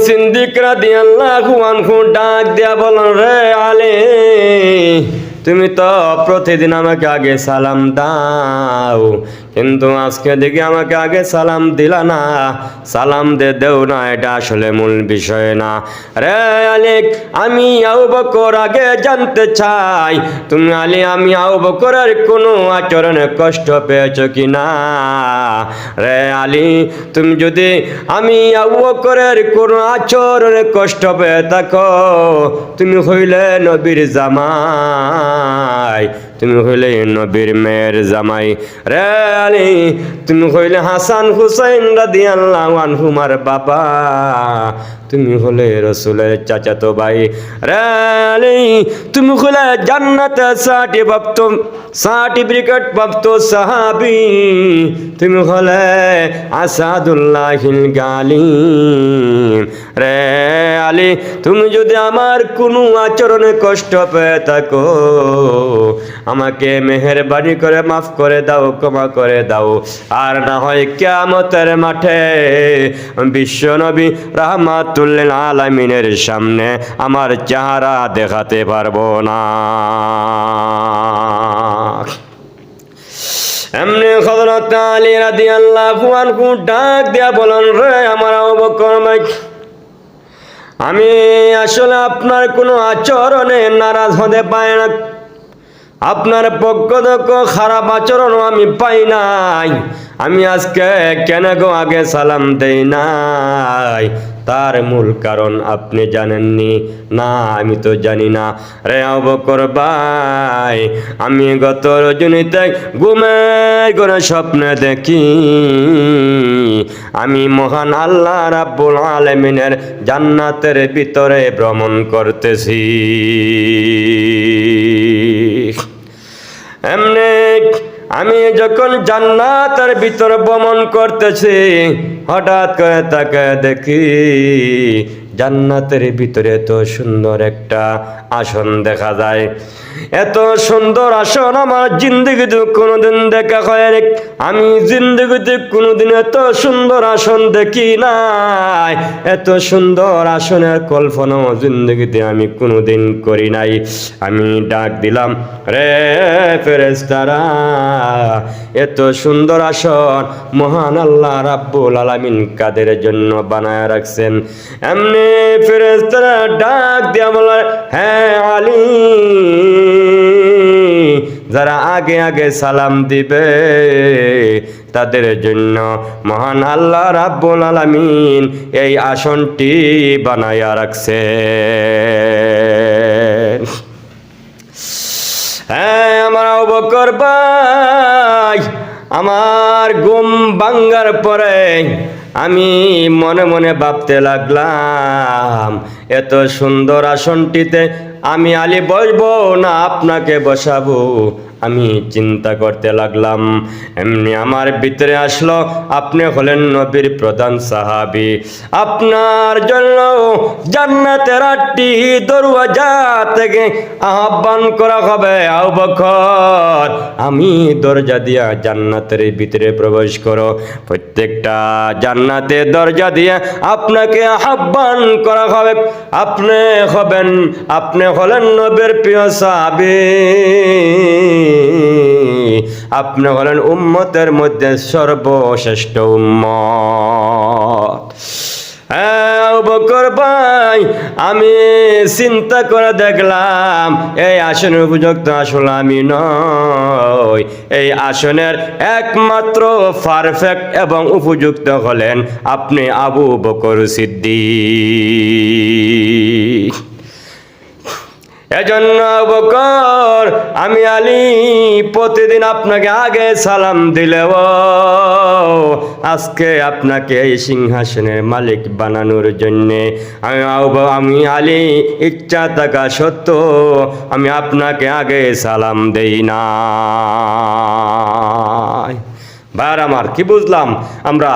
সিন্দিক রাদিয়াল্লাহু আনহু ডাক দিয়া বলেন রে আলী তুমি তো প্রতিদিন আমাকে আগে সালাম দাও। কিন্তু আজকে দেখি আমাকে আগে সালাম দিলা না। সালাম দে, দেও না, এটা আসলে মূল বিষয় না। রে আলিক, আমি আউ বকর আগে জানতে চাই, তুমি আলি, আমি আউ বকরের কোনো আচরণে কষ্ট পেয়েছ কি না? রে আলি, তুমি যদি আমি বকরের কোনো আচরণে কষ্ট পেয়ে থাকো, তুমি হইলে নবীর জামাই তুমি হইলে নবীর মেয়ের জামাই। রে আলী, তুমি হইলে হাসান হুসাইন রাদিয়াল্লাহু আনহুমার বাবা। তুমি হলে রসুলের চাচাতো ভাই। রে আলী, তুমি হলে জান্নাতে সাটি প্রাপ্ত সার্টিফিকেট প্রাপ্ত সাহাবি। তুমি হলে আসাদুল্লাহিল গালি রে আলী, তুমি যদি আমার কোনো আচরণে কষ্ট পেয়ে থাকো আমাকে মেহেরবানি করে মাফ করে দাও, ক্ষমা করে দাও। আর না হয় কেমতের মাঠে বিশ্ব নবী রহমাতুল্লিল আলমিনের সামনে আমার চেহারা দেখাতে পারব না। এমনি হযরত আলী রাদিয়াল্লাহু আনহু ডাক দিয়া বলেন, রে আমার আমি আসলে আপনার কোনো আচরণে নারাজ হতে পাই না। আপনার পক্ষ খারাপ আচরণও আমি পাই নাই। আমি আজকে কেন গো আগে সালাম দেই নাই? তার মূল কারণ আপনি জানেননি? না, আমি তো জানি না। রে অবকর ভাই, আমি গত রজনীতে ঘুমের করে স্বপ্নে দেখি। আমি মহান আল্লাহ রাব্বুল আলমিনের জান্নাতের ভিতরে ভ্রমণ করতেছি। এমনি আমি যখন জান্নাতের ভিতর ভ্রমণ করতেছি হঠাৎ করে তাকে দেখি জান্নাতের ভিতরে এত সুন্দর একটা আসন দেখা যায়। এত সুন্দর আসন আমার জিন্দগিতে কোনোদিন দেখা হয়। আমি জিন্দগিতে কোনোদিন এত সুন্দর আসন দেখি নাই। এত সুন্দর আসনের কল্পনাও জিন্দগিতে আমি কোনোদিন করি নাই। আমি ডাক দিলাম, রে ফেরেস্তারা এত সুন্দর আসন মহান আল্লাহ রাব্বুল আলামিন কাদের জন্য বানায় রাখছেন? এমনি ফেরেস্তারা ডাক দিয়া বলে হ্যাঁ আলী। যারা আগে আগে সালাম দিবে, তাদের জন্য মহান আল্লাহ রাব্বুল আলামিন এই আসনটি বানায়া রাখছে হ্যাঁ আমার অবকর ভাই, আমার ঘুম ভাঙ্গার পরে আমি মনে মনে ভাবতে লাগলাম এত সুন্দর আসনটিতে আমি আলী বসবো না আপনাকে বসাবো। আমি চিন্তা করতে লাগলাম, এমনি আমার ভিতরে আসলো, আপনি হলেন নবীর প্রধান সাহাবি। আপনার জন্য জান্নাতের আটটি দরওয়াজা থেকে আহ্বান করা হবে আও বকর। আমি দরজা দিয়া জান্নাতের ভিতরে প্রবেশ করো। প্রত্যেকটা জান্নাতে দরজা দিয়ে আপনাকে আহ্বান করা হবে, আপনি হবেন, আপনি হলেন নবীর প্রিয় সাহাবি। আপনি হলেন উম্মতের মধ্যে সর্বশ্রেষ্ঠ ভাই, আমি চিন্তা করে দেখলাম, এই আসনের উপযুক্ত আসলে আমি নই। এই আসনের একমাত্র পারফেক্ট এবং উপযুক্ত হলেন আপনি আবু বকর সিদ্দিক। এজন্য বকর আমি আলী, প্রতিদিন আপনাকে আগে সালাম দিলেও, আজকে আপনাকে এই সিংহাসনের মালিক বানানোর জন্যে আমি আমি আলী, ইচ্ছা থাকা সত্ত্বেও আমি আপনাকে আগে সালাম দেই না বার আমার কি বুঝলাম? আমরা